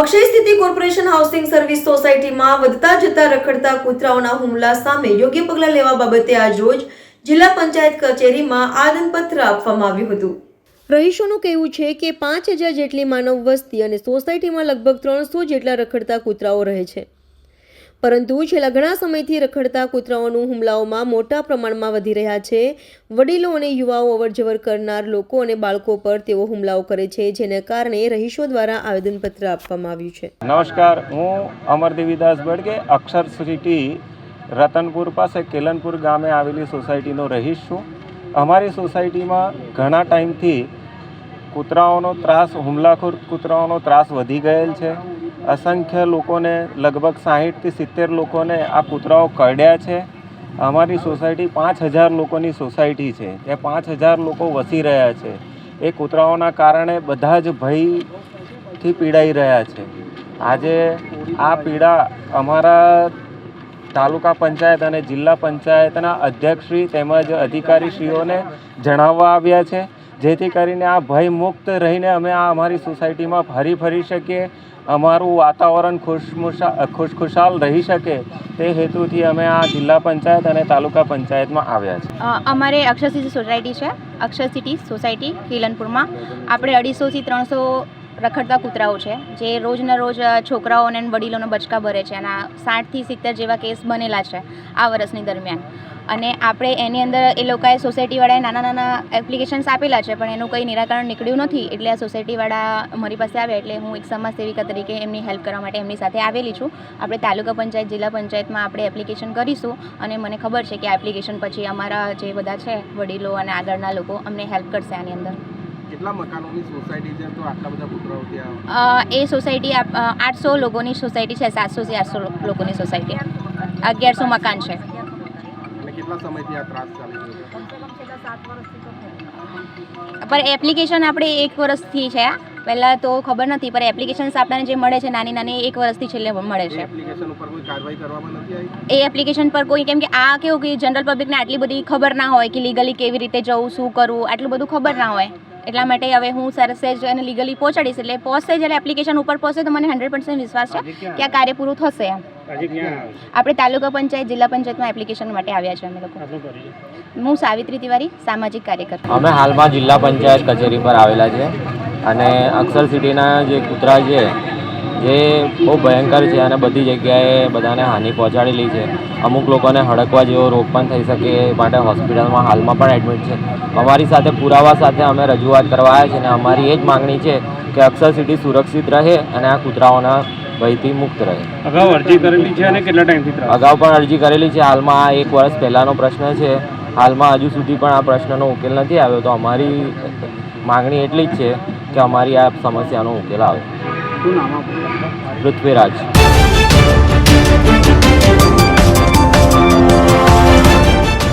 અક્ષય સ્થિતિ corporation housing service સોસાયટીમાં વધતા જતા રખડતા કૂતરાઓના હુમલા સામે યોગ્ય પગલાં લેવા બાબતે આજરોજ જિલ્લા પંચાયત કચેરીમાં આદનપત્ર આપવામાં આવ્યું હતું. રહીશોનું કહેવું છે કે પાંચ હજાર જેટલી માનવ વસ્તી અને સોસાયટીમાં લગભગ ત્રણસો જેટલા રખડતા કૂતરાઓ રહે છે. પરંતુ છેલ્લા ઘણા સમયથી રખડતા કૂતરાઓનું હુમલાઓમાં મોટા પ્રમાણમાં વધી રહ્યા છે. વડીલો અને યુવાઓ અવરજવર કરનાર લોકો અને બાળકો પર તેઓ હુમલાઓ કરે છે, જેને કારણે રહીશો દ્વારા આવેદનપત્ર આપવામાં આવ્યું છે. નમસ્કાર, હું અમર દેવીદાસ બડગે અક્ષર સિટી રતનપુર પાસે કેલનપુર ગામે આવેલી સોસાયટીનો રહીશ છું. અમારી સોસાયટીમાં ઘણા ટાઈમથી કૂતરાઓનો ત્રાસ, હુમલાખોર કૂતરાઓનો ત્રાસ વધી ગયેલ છે. અસંખ્ય લોકોને, લગભગ સાહીઠથી સિત્તેર લોકોને આ કૂતરાઓ કરડ્યા છે. અમારી સોસાયટી પાંચ હજાર લોકોની સોસાયટી છે. ત્યાં પાંચ હજાર લોકો વસી રહ્યા છે. એ કૂતરાઓના કારણે બધા જ ભયથી પીડાઈ રહ્યા છે. આજે આ પીડા અમારા તાલુકા પંચાયત અને જિલ્લા પંચાયતના અધ્યક્ષશ્રી તેમજ અધિકારીશ્રીઓને જણાવવા આવ્યા છે. જેથી કરીને આ ભય મુક્ત રહીને અમે આ અમારી સોસાયટીમાં ફરી ફરી શકીએ અમારું વાતાવરણ ખુશમુશા ખુશખુશાલ રહી શકે તે હેતુથી અમે આ જિલ્લા પંચાયત અને તાલુકા પંચાયતમાં આવ્યા છે અમારે અક્ષર સિટી સોસાયટી છે અક્ષર સિટી સોસાયટી કિલનપુરમાં આપણે અઢીસોથી ત્રણસો રખડતા કૂતરાઓ છે જે રોજના રોજ અ, છોકરાઓને અને વડીલોને બચકા ભરે છે અને સાઠથી સિત્તેર જેવા કેસ બનેલા છે આ વર્ષની દરમિયાન. અને આપણે એની અંદર એ લોકોએ સોસાયટીવાળાએ નાના નાના એપ્લિકેશન્સ આપેલા છે પણ એનું કંઈ નિરાકરણ નીકળ્યું નથી. એટલે આ સોસાયટીવાળા મારી પાસે આવે એટલે હું એક સમાજ સેવિકા તરીકે એમની હેલ્પ કરવા માટે એમની સાથે આવેલી છું. આપણે તાલુકા પંચાયત જિલ્લા પંચાયતમાં આપણે એપ્લિકેશન કરીશું અને મને ખબર છે કે આ એપ્લિકેશન પછી અમારા જે બધા છે વડીલો અને આગળના લોકો અમને હેલ્પ કરશે આની અંદર. કેટલા મકાનોની સોસાયટી છે? તો આટલા બધા કૂતરાઓ ત્યાં એ સોસાયટી આઠસો લોકોની સોસાયટી છે સાતસોથી આઠસો લોકોની સોસાયટી. અગિયારસો મકાન છે. કેટલા સમયથી આ ત્રાસ ચાલી રહ્યો છે? પણ એપ્લિકેશન આપણે એક વર્ષથી છે. પહેલાં તો ખબર નથી પણ એપ્લિકેશન્સ આપણને જે મળે છે નાની નાની એક વર્ષથી છેલ્લે મળે છે. એપ્લિકેશન ઉપર કોઈ કાર્યવાહી કરવામાં નથી આવી? એ એપ્લિકેશન પર કોઈ કેમ કે આ કેવું કે જનરલ પબ્લિકને આટલી બધી ખબર ના હોય કે લીગલી કેવી રીતે જવું શું કરવું આટલું બધું ખબર ના હોય. એટલા માટે હવે હું સરસે જ એને લીગલી પહોંચાડીશ એટલે પહોંચશે જ્યારે એપ્લિકેશન ઉપર પહોંચશે તો મને હંડ્રેડ પર્સન્ટ વિશ્વાસ છે કે આ કાર્ય પૂરું થશે એમ. આપણે તાલુકા પંચાયત જિલ્લા પંચાયતમાં એપ્લિકેશન માટે આવ્યા છે અમે લોકો. હું સાવિત્રી તિવારી સામાજિક કાર્યકર. અમે હાલમાં જિલ્લા પંચાયત કચેરી પર આવેલા છે અને અક્ષર સિટીના જે કૂતરા છે જે બહુ ભયંકર છે અને બધી જગ્યાએ બધાને હાનિ પહોંચાડેલી છે. અમુક લોકોને હડકવા જેવો રોગ પણ થઈ શકે એ માટે હોસ્પિટલમાં હાલમાં પણ એડમિટ છે. અમારી સાથે પુરાવા સાથે અમે રજૂઆત કરવા આવ્યા છે અને અમારી એ જ માગણી છે કે અક્ષર સિટી સુરક્ષિત રહે અને આ કૂતરાઓના ભયથી મુક્ત રહે. અગાઉ અરજી કરેલી છે અને કેટલા ટાઈમથી અગાઉ પણ અરજી કરેલી છે. હાલમાં આ એક વર્ષ પહેલાંનો પ્રશ્ન છે. હાલમાં હજુ સુધી પણ આ પ્રશ્નનો ઉકેલ નથી આવ્યો. તો અમારી માગણી એટલી જ છે કે અમારી આ સમસ્યાનો ઉકેલ આવે. શું પૃથ્વીરાજ.